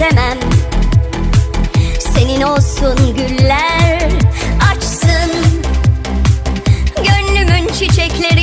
istemem Senin olsun güller açsın. Gönlümün çiçekleri